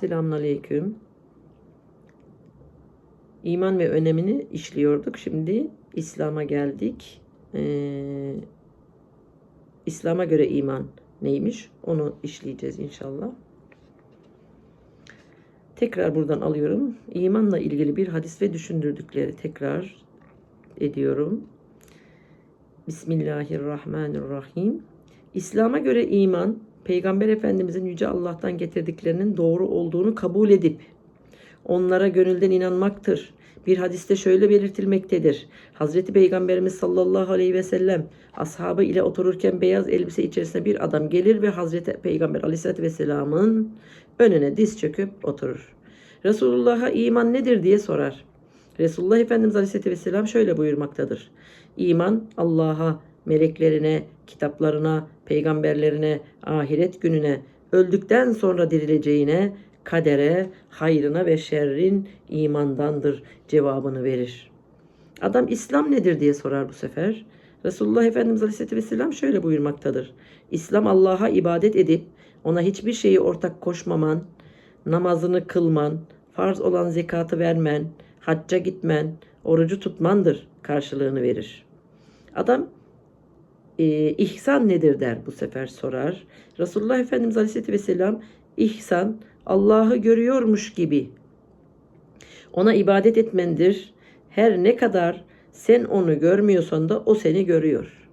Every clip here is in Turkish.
Selamünaleyküm. İman ve önemini işliyorduk. Şimdi İslam'a geldik. Ee, İslam'a göre iman neymiş? Onu işleyeceğiz inşallah. Tekrar buradan alıyorum. İmanla ilgili bir hadis ve düşündürdükleri tekrar ediyorum. Bismillahirrahmanirrahim. İslam'a göre iman, Peygamber Efendimizin Yüce Allah'tan getirdiklerinin doğru olduğunu kabul edip onlara gönülden inanmaktır. Bir hadiste şöyle belirtilmektedir. Hazreti Peygamberimiz sallallahu aleyhi ve sellem ashabı ile otururken beyaz elbise içerisinde bir adam gelir ve Hazreti Peygamber aleyhissalatü vesselamın önüne diz çöküp oturur. Resulullah'a iman nedir diye sorar. Resulullah Efendimiz aleyhissalatü vesselam şöyle buyurmaktadır. İman Allah'a, meleklerine, kitaplarına, peygamberlerine, ahiret gününe, öldükten sonra dirileceğine, kadere, hayrına ve şerrin imandandır cevabını verir. Adam İslam nedir diye sorar bu sefer. Resulullah Efendimiz Aleyhisselatü Vesselam şöyle buyurmaktadır. İslam Allah'a ibadet edip ona hiçbir şeyi ortak koşmaman, namazını kılman, farz olan zekatı vermen, hacca gitmen, orucu tutmandır karşılığını verir. Adam e, ihsan nedir der bu sefer sorar. Resulullah Efendimiz Aleyhisselatü Vesselam ihsan Allah'ı görüyormuş gibi ona ibadet etmendir. Her ne kadar sen onu görmüyorsan da o seni görüyor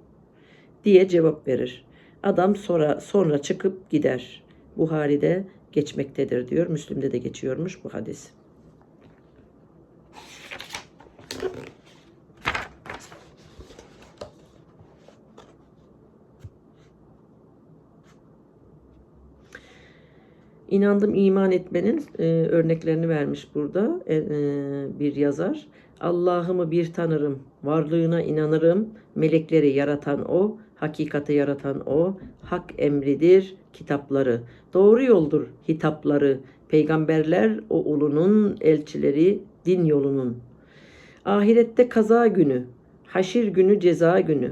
diye cevap verir. Adam sonra sonra çıkıp gider. Buhari'de geçmektedir diyor. Müslim'de de geçiyormuş bu hadis. İnandım iman etmenin e, örneklerini vermiş burada e, e, bir yazar. Allah'ımı bir tanırım, varlığına inanırım, melekleri yaratan o, hakikati yaratan o, hak emridir kitapları, doğru yoldur hitapları, peygamberler o ulunun elçileri din yolunun. Ahirette kaza günü, haşir günü ceza günü,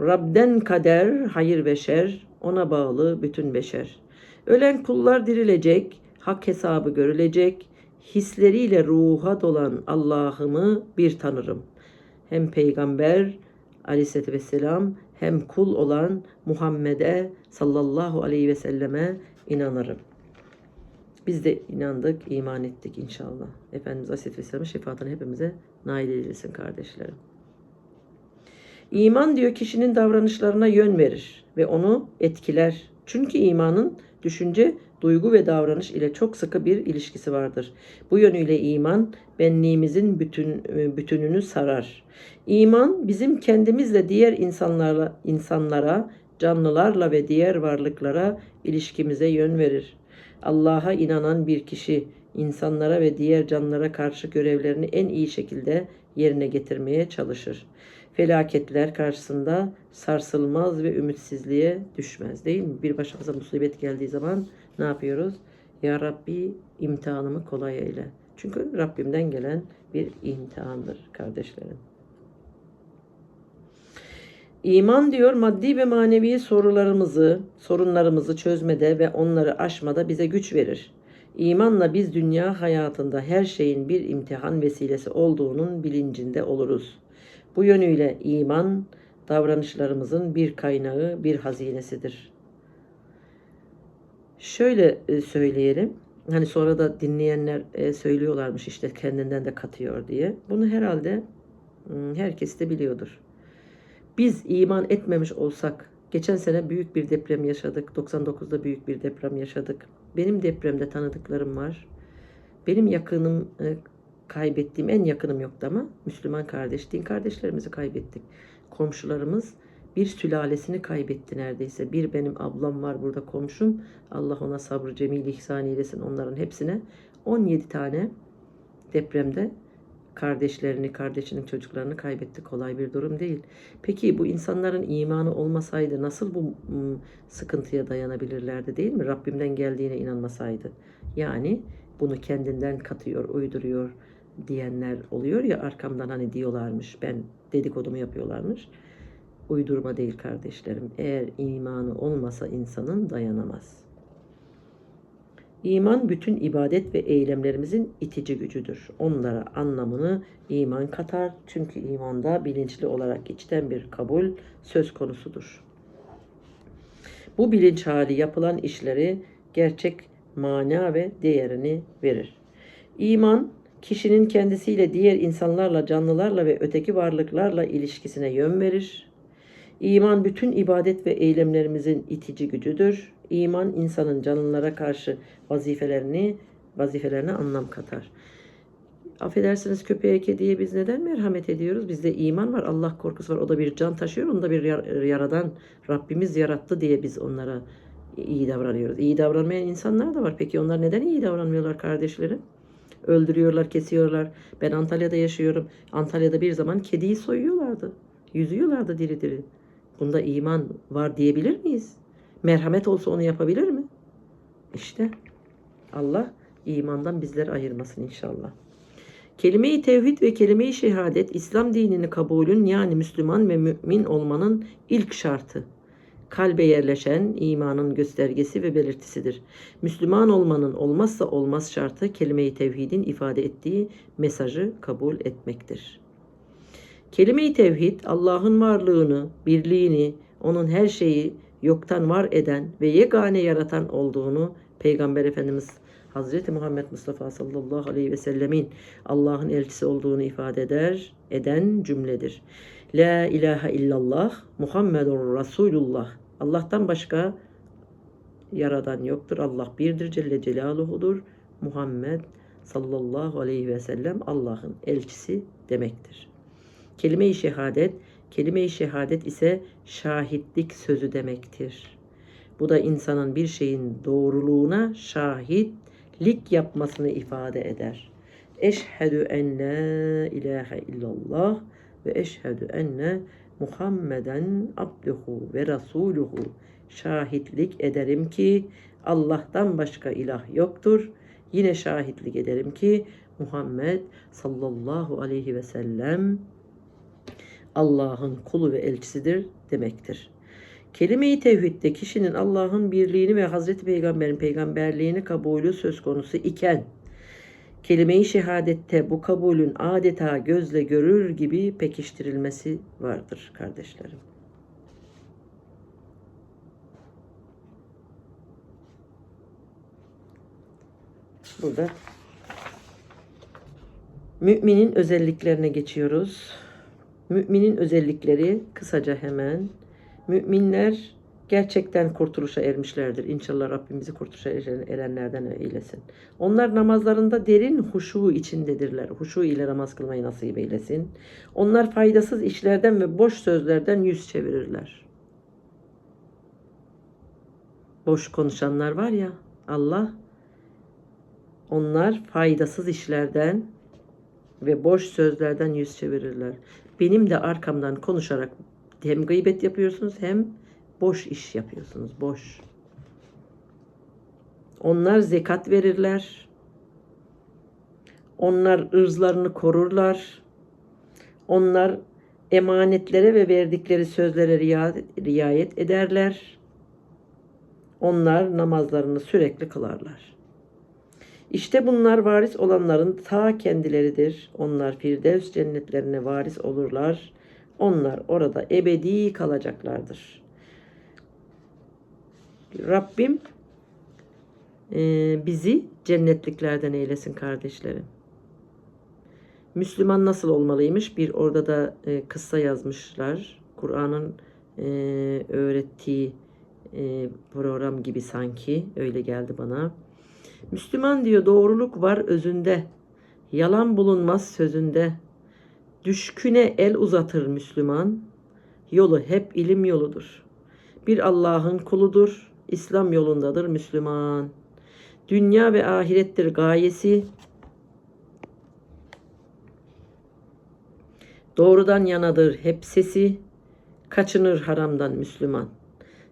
Rab'den kader, hayır ve şer, ona bağlı bütün beşer.'' Ölen kullar dirilecek, hak hesabı görülecek, hisleriyle ruha dolan Allah'ımı bir tanırım. Hem peygamber aleyhissalatü vesselam hem kul olan Muhammed'e sallallahu aleyhi ve selleme inanırım. Biz de inandık, iman ettik inşallah. Efendimiz Aleyhisselatü Vesselam'ın şefaatini hepimize nail eylesin kardeşlerim. İman diyor kişinin davranışlarına yön verir ve onu etkiler. Çünkü imanın düşünce, duygu ve davranış ile çok sıkı bir ilişkisi vardır. Bu yönüyle iman benliğimizin bütün bütününü sarar. İman bizim kendimizle diğer insanlarla insanlara, canlılarla ve diğer varlıklara ilişkimize yön verir. Allah'a inanan bir kişi insanlara ve diğer canlılara karşı görevlerini en iyi şekilde yerine getirmeye çalışır felaketler karşısında sarsılmaz ve ümitsizliğe düşmez değil mi? Bir başımıza musibet geldiği zaman ne yapıyoruz? Ya Rabbi imtihanımı kolay eyle. Çünkü Rabbimden gelen bir imtihandır kardeşlerim. İman diyor maddi ve manevi sorularımızı, sorunlarımızı çözmede ve onları aşmada bize güç verir. İmanla biz dünya hayatında her şeyin bir imtihan vesilesi olduğunun bilincinde oluruz. Bu yönüyle iman davranışlarımızın bir kaynağı, bir hazinesidir. Şöyle e, söyleyelim. Hani sonra da dinleyenler e, söylüyorlarmış işte kendinden de katıyor diye. Bunu herhalde hmm, herkes de biliyordur. Biz iman etmemiş olsak geçen sene büyük bir deprem yaşadık. 99'da büyük bir deprem yaşadık. Benim depremde tanıdıklarım var. Benim yakınım e, kaybettiğim en yakınım yoktu ama Müslüman kardeş, din kardeşlerimizi kaybettik. Komşularımız bir sülalesini kaybetti neredeyse. Bir benim ablam var burada komşum. Allah ona sabrı cemil ihsan eylesin onların hepsine. 17 tane depremde kardeşlerini, kardeşinin çocuklarını kaybetti. Kolay bir durum değil. Peki bu insanların imanı olmasaydı nasıl bu sıkıntıya dayanabilirlerdi değil mi? Rabbimden geldiğine inanmasaydı. Yani bunu kendinden katıyor, uyduruyor, diyenler oluyor ya arkamdan hani diyorlarmış ben dedikodumu yapıyorlarmış. Uydurma değil kardeşlerim. Eğer imanı olmasa insanın dayanamaz. İman bütün ibadet ve eylemlerimizin itici gücüdür. Onlara anlamını iman katar. Çünkü imanda bilinçli olarak içten bir kabul söz konusudur. Bu bilinç hali yapılan işleri gerçek mana ve değerini verir. İman kişinin kendisiyle diğer insanlarla, canlılarla ve öteki varlıklarla ilişkisine yön verir. İman bütün ibadet ve eylemlerimizin itici gücüdür. İman insanın canlılara karşı vazifelerini vazifelerine anlam katar. Affedersiniz köpeğe, kediye biz neden merhamet ediyoruz? Bizde iman var, Allah korkusu var. O da bir can taşıyor, onu da bir yar- yaradan Rabbimiz yarattı diye biz onlara iyi davranıyoruz. İyi davranmayan insanlar da var. Peki onlar neden iyi davranmıyorlar kardeşlerim? Öldürüyorlar, kesiyorlar. Ben Antalya'da yaşıyorum. Antalya'da bir zaman kediyi soyuyorlardı. Yüzüyorlardı diri diri. Bunda iman var diyebilir miyiz? Merhamet olsa onu yapabilir mi? İşte Allah imandan bizleri ayırmasın inşallah. Kelime-i tevhid ve kelime-i şehadet İslam dinini kabulün yani Müslüman ve mümin olmanın ilk şartı. Kalbe yerleşen imanın göstergesi ve belirtisidir. Müslüman olmanın olmazsa olmaz şartı kelime-i tevhidin ifade ettiği mesajı kabul etmektir. Kelime-i tevhid Allah'ın varlığını, birliğini, onun her şeyi yoktan var eden ve yegane yaratan olduğunu Peygamber Efendimiz Hazreti Muhammed Mustafa sallallahu aleyhi ve sellemin Allah'ın elçisi olduğunu ifade eder, eden cümledir. La ilahe illallah Muhammedun Resulullah. Allah'tan başka yaradan yoktur. Allah birdir Celle Celaluhu'dur. Muhammed sallallahu aleyhi ve sellem Allah'ın elçisi demektir. Kelime-i şehadet, kelime-i şehadet ise şahitlik sözü demektir. Bu da insanın bir şeyin doğruluğuna şahitlik yapmasını ifade eder. Eşhedü en la ilahe illallah ve eşhedü enne Muhammeden abduhu ve rasuluhu. Şahitlik ederim ki Allah'tan başka ilah yoktur. Yine şahitlik ederim ki Muhammed sallallahu aleyhi ve sellem Allah'ın kulu ve elçisidir demektir. Kelime-i tevhidde kişinin Allah'ın birliğini ve Hazreti Peygamber'in peygamberliğini kabulü söz konusu iken kelime-i şehadette bu kabulün adeta gözle görür gibi pekiştirilmesi vardır kardeşlerim. Burada müminin özelliklerine geçiyoruz. Müminin özellikleri kısaca hemen. Müminler gerçekten kurtuluşa ermişlerdir. İnşallah Rabbimizi kurtuluşa erenlerden eylesin. Onlar namazlarında derin huşu içindedirler. Huşu ile namaz kılmayı nasip eylesin. Onlar faydasız işlerden ve boş sözlerden yüz çevirirler. Boş konuşanlar var ya Allah onlar faydasız işlerden ve boş sözlerden yüz çevirirler. Benim de arkamdan konuşarak hem gıybet yapıyorsunuz hem boş iş yapıyorsunuz. Boş. Onlar zekat verirler. Onlar ırzlarını korurlar. Onlar emanetlere ve verdikleri sözlere riayet ederler. Onlar namazlarını sürekli kılarlar. İşte bunlar varis olanların ta kendileridir. Onlar Firdevs cennetlerine varis olurlar. Onlar orada ebedi kalacaklardır. Rabbim e, bizi cennetliklerden eylesin kardeşlerim. Müslüman nasıl olmalıymış? Bir orada da e, kıssa yazmışlar. Kur'an'ın e, öğrettiği e, program gibi sanki öyle geldi bana. Müslüman diyor doğruluk var özünde. Yalan bulunmaz sözünde. Düşküne el uzatır Müslüman. Yolu hep ilim yoludur. Bir Allah'ın kuludur. İslam yolundadır Müslüman. Dünya ve ahirettir gayesi. Doğrudan yanadır hep sesi. Kaçınır haramdan Müslüman.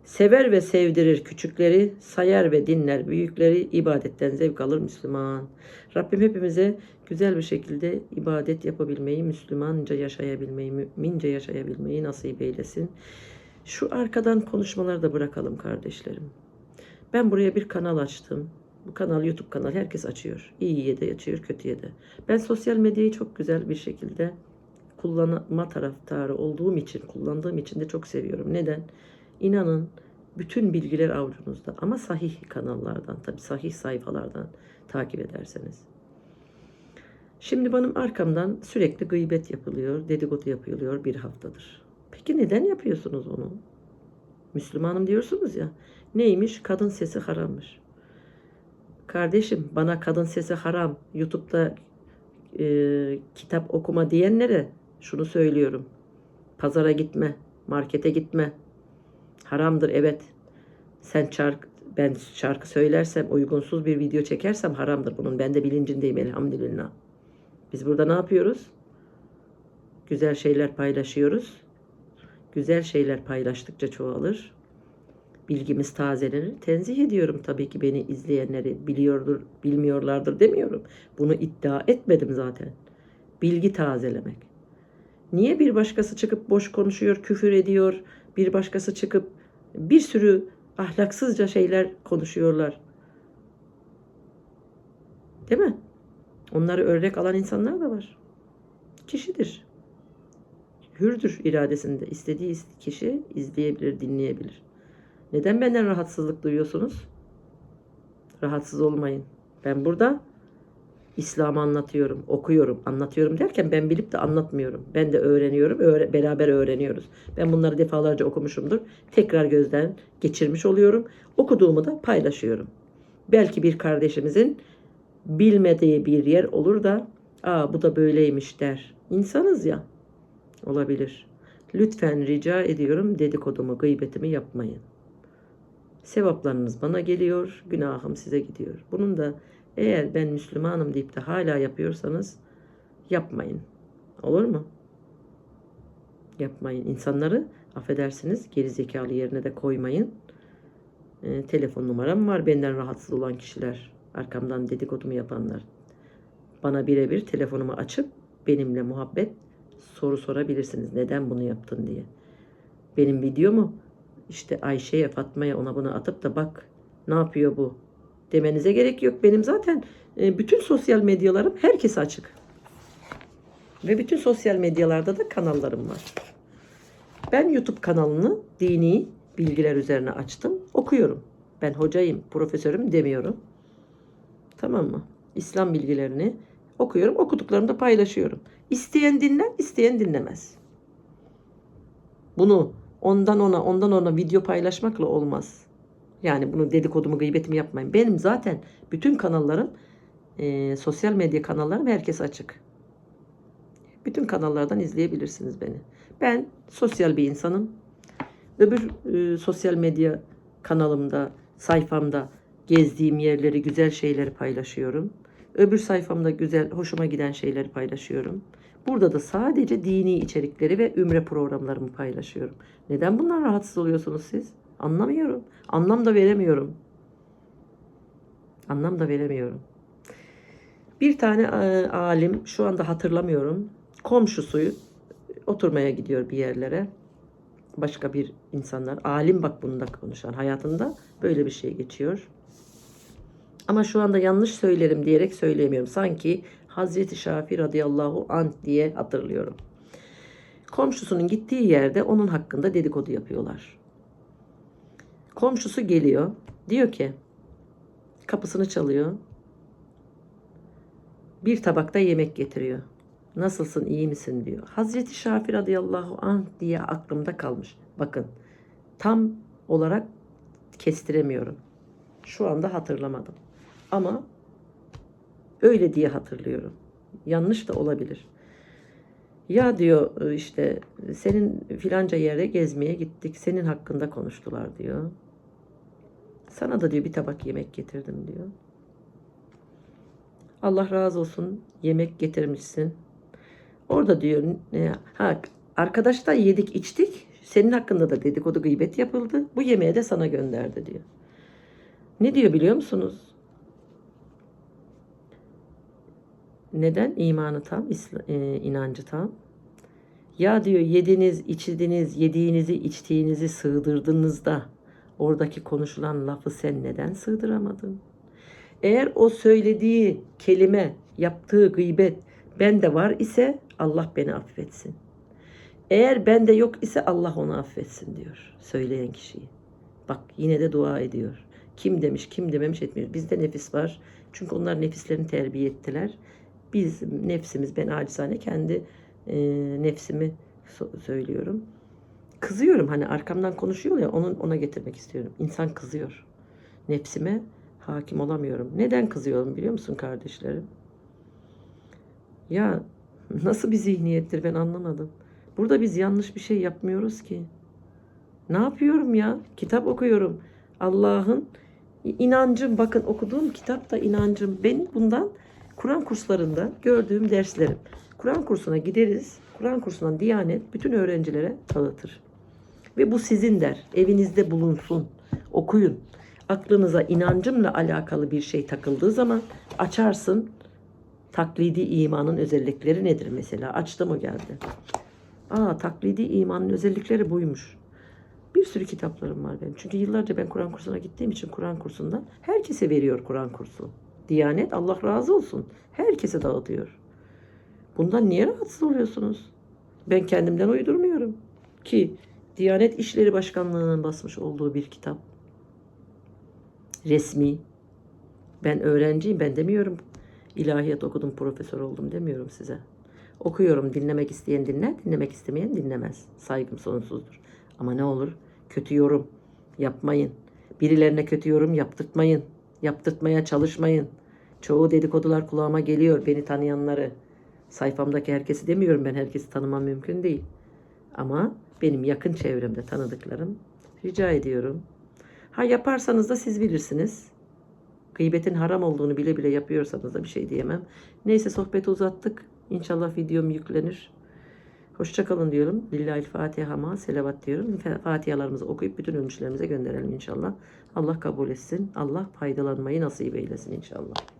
Sever ve sevdirir küçükleri, sayar ve dinler büyükleri, ibadetten zevk alır Müslüman. Rabbim hepimize güzel bir şekilde ibadet yapabilmeyi, Müslümanca yaşayabilmeyi, mümince yaşayabilmeyi nasip eylesin. Şu arkadan konuşmaları da bırakalım kardeşlerim. Ben buraya bir kanal açtım. Bu kanal YouTube kanal herkes açıyor. İyiye de açıyor, kötüye de. Ben sosyal medyayı çok güzel bir şekilde kullanma taraftarı olduğum için, kullandığım için de çok seviyorum. Neden? İnanın bütün bilgiler avucunuzda ama sahih kanallardan, tabii sahih sayfalardan takip ederseniz. Şimdi benim arkamdan sürekli gıybet yapılıyor, dedikodu yapılıyor bir haftadır. Peki neden yapıyorsunuz onu? Müslümanım diyorsunuz ya. Neymiş? Kadın sesi harammış. Kardeşim bana kadın sesi haram. YouTube'da e, kitap okuma diyenlere şunu söylüyorum. Pazara gitme, markete gitme. Haramdır evet. Sen şarkı, ben şarkı söylersem, uygunsuz bir video çekersem haramdır bunun. Ben de bilincindeyim elhamdülillah. Biz burada ne yapıyoruz? Güzel şeyler paylaşıyoruz. Güzel şeyler paylaştıkça çoğalır. Bilgimiz tazelenir. Tenzih ediyorum tabii ki beni izleyenleri biliyordur, bilmiyorlardır demiyorum. Bunu iddia etmedim zaten. Bilgi tazelemek. Niye bir başkası çıkıp boş konuşuyor, küfür ediyor, bir başkası çıkıp bir sürü ahlaksızca şeyler konuşuyorlar. Değil mi? Onları örnek alan insanlar da var. Kişidir. Hürdür iradesinde. İstediği kişi izleyebilir, dinleyebilir. Neden benden rahatsızlık duyuyorsunuz? Rahatsız olmayın. Ben burada İslam'ı anlatıyorum, okuyorum. Anlatıyorum derken ben bilip de anlatmıyorum. Ben de öğreniyorum, öğre- beraber öğreniyoruz. Ben bunları defalarca okumuşumdur. Tekrar gözden geçirmiş oluyorum. Okuduğumu da paylaşıyorum. Belki bir kardeşimizin bilmediği bir yer olur da aa bu da böyleymiş der. İnsanız ya. Olabilir. Lütfen rica ediyorum dedikodumu, gıybetimi yapmayın. Sevaplarınız bana geliyor, günahım size gidiyor. Bunun da eğer ben Müslümanım deyip de hala yapıyorsanız yapmayın. Olur mu? Yapmayın. İnsanları affedersiniz geri zekalı yerine de koymayın. Ee, telefon numaram var benden rahatsız olan kişiler. Arkamdan dedikodumu yapanlar. Bana birebir telefonumu açıp benimle muhabbet soru sorabilirsiniz. Neden bunu yaptın diye. Benim videomu işte Ayşe'ye, Fatma'ya ona bunu atıp da bak ne yapıyor bu demenize gerek yok. Benim zaten e, bütün sosyal medyalarım herkese açık. Ve bütün sosyal medyalarda da kanallarım var. Ben YouTube kanalını dini bilgiler üzerine açtım. Okuyorum. Ben hocayım, profesörüm demiyorum. Tamam mı? İslam bilgilerini okuyorum. Okuduklarımı da paylaşıyorum. İsteyen dinler, isteyen dinlemez. Bunu ondan ona, ondan ona video paylaşmakla olmaz. Yani bunu dedikodumu, gıybetimi yapmayın. Benim zaten bütün kanallarım, e, sosyal medya kanallarım herkes açık. Bütün kanallardan izleyebilirsiniz beni. Ben sosyal bir insanım. Öbür e, sosyal medya kanalımda, sayfamda gezdiğim yerleri, güzel şeyleri paylaşıyorum. Öbür sayfamda güzel, hoşuma giden şeyleri paylaşıyorum. Burada da sadece dini içerikleri ve ümre programlarımı paylaşıyorum. Neden bundan rahatsız oluyorsunuz siz? Anlamıyorum. Anlam da veremiyorum. Anlam da veremiyorum. Bir tane e, alim, şu anda hatırlamıyorum, komşusu oturmaya gidiyor bir yerlere. Başka bir insanlar, alim bak bunda konuşan, hayatında böyle bir şey geçiyor. Ama şu anda yanlış söylerim diyerek söyleyemiyorum. Sanki Hazreti Şafi radıyallahu anh diye hatırlıyorum. Komşusunun gittiği yerde onun hakkında dedikodu yapıyorlar. Komşusu geliyor. Diyor ki kapısını çalıyor. Bir tabakta yemek getiriyor. Nasılsın iyi misin diyor. Hazreti Şafi radıyallahu anh diye aklımda kalmış. Bakın tam olarak kestiremiyorum. Şu anda hatırlamadım. Ama öyle diye hatırlıyorum. Yanlış da olabilir. Ya diyor işte senin filanca yere gezmeye gittik. Senin hakkında konuştular diyor. Sana da diyor bir tabak yemek getirdim diyor. Allah razı olsun yemek getirmişsin. Orada diyor e, ha arkadaş da yedik içtik. Senin hakkında da dedikodu gıybet yapıldı. Bu yemeği de sana gönderdi diyor. Ne diyor biliyor musunuz? Neden imanı tam, e, inancı tam? Ya diyor yediniz, içtiniz, yediğinizi, içtiğinizi sığdırdınız da oradaki konuşulan lafı sen neden sığdıramadın? Eğer o söylediği kelime, yaptığı gıybet bende var ise Allah beni affetsin. Eğer bende yok ise Allah onu affetsin diyor söyleyen kişiyi. Bak yine de dua ediyor. Kim demiş, kim dememiş etmiyor. Bizde nefis var. Çünkü onlar nefislerini terbiye ettiler. Biz nefsimiz, ben acizane kendi e, nefsimi so- söylüyorum. Kızıyorum hani arkamdan konuşuyor ya onun ona getirmek istiyorum. İnsan kızıyor. Nefsime hakim olamıyorum. Neden kızıyorum biliyor musun kardeşlerim? Ya nasıl bir zihniyettir ben anlamadım. Burada biz yanlış bir şey yapmıyoruz ki. Ne yapıyorum ya? Kitap okuyorum. Allah'ın inancım bakın okuduğum kitap da inancım. Benim bundan Kur'an kurslarında gördüğüm derslerim. Kur'an kursuna gideriz. Kur'an kursundan Diyanet bütün öğrencilere tanıtır. Ve bu sizin der. Evinizde bulunsun. Okuyun. Aklınıza inancımla alakalı bir şey takıldığı zaman açarsın. Taklidi imanın özellikleri nedir mesela? Açtım o geldi. Aa taklidi imanın özellikleri buymuş. Bir sürü kitaplarım var benim. Çünkü yıllarca ben Kur'an kursuna gittiğim için Kur'an kursundan herkese veriyor Kur'an kursu. Diyanet Allah razı olsun. Herkese dağıtıyor. Bundan niye rahatsız oluyorsunuz? Ben kendimden uydurmuyorum. Ki Diyanet İşleri Başkanlığı'nın basmış olduğu bir kitap. Resmi. Ben öğrenciyim ben demiyorum. İlahiyat okudum profesör oldum demiyorum size. Okuyorum dinlemek isteyen dinler, dinlemek istemeyen dinlemez. Saygım sonsuzdur. Ama ne olur kötü yorum yapmayın. Birilerine kötü yorum yaptırtmayın. Yaptırtmaya çalışmayın. Çoğu dedikodular kulağıma geliyor beni tanıyanları. Sayfamdaki herkesi demiyorum ben herkesi tanımam mümkün değil. Ama benim yakın çevremde tanıdıklarım rica ediyorum. Ha yaparsanız da siz bilirsiniz. Gıybetin haram olduğunu bile bile yapıyorsanız da bir şey diyemem. Neyse sohbeti uzattık. İnşallah videom yüklenir. Hoşçakalın diyorum. Lillahi Fatiha'ma selavat diyorum. Fatihalarımızı okuyup bütün ölmüşlerimize gönderelim inşallah. Allah kabul etsin. Allah faydalanmayı nasip eylesin inşallah.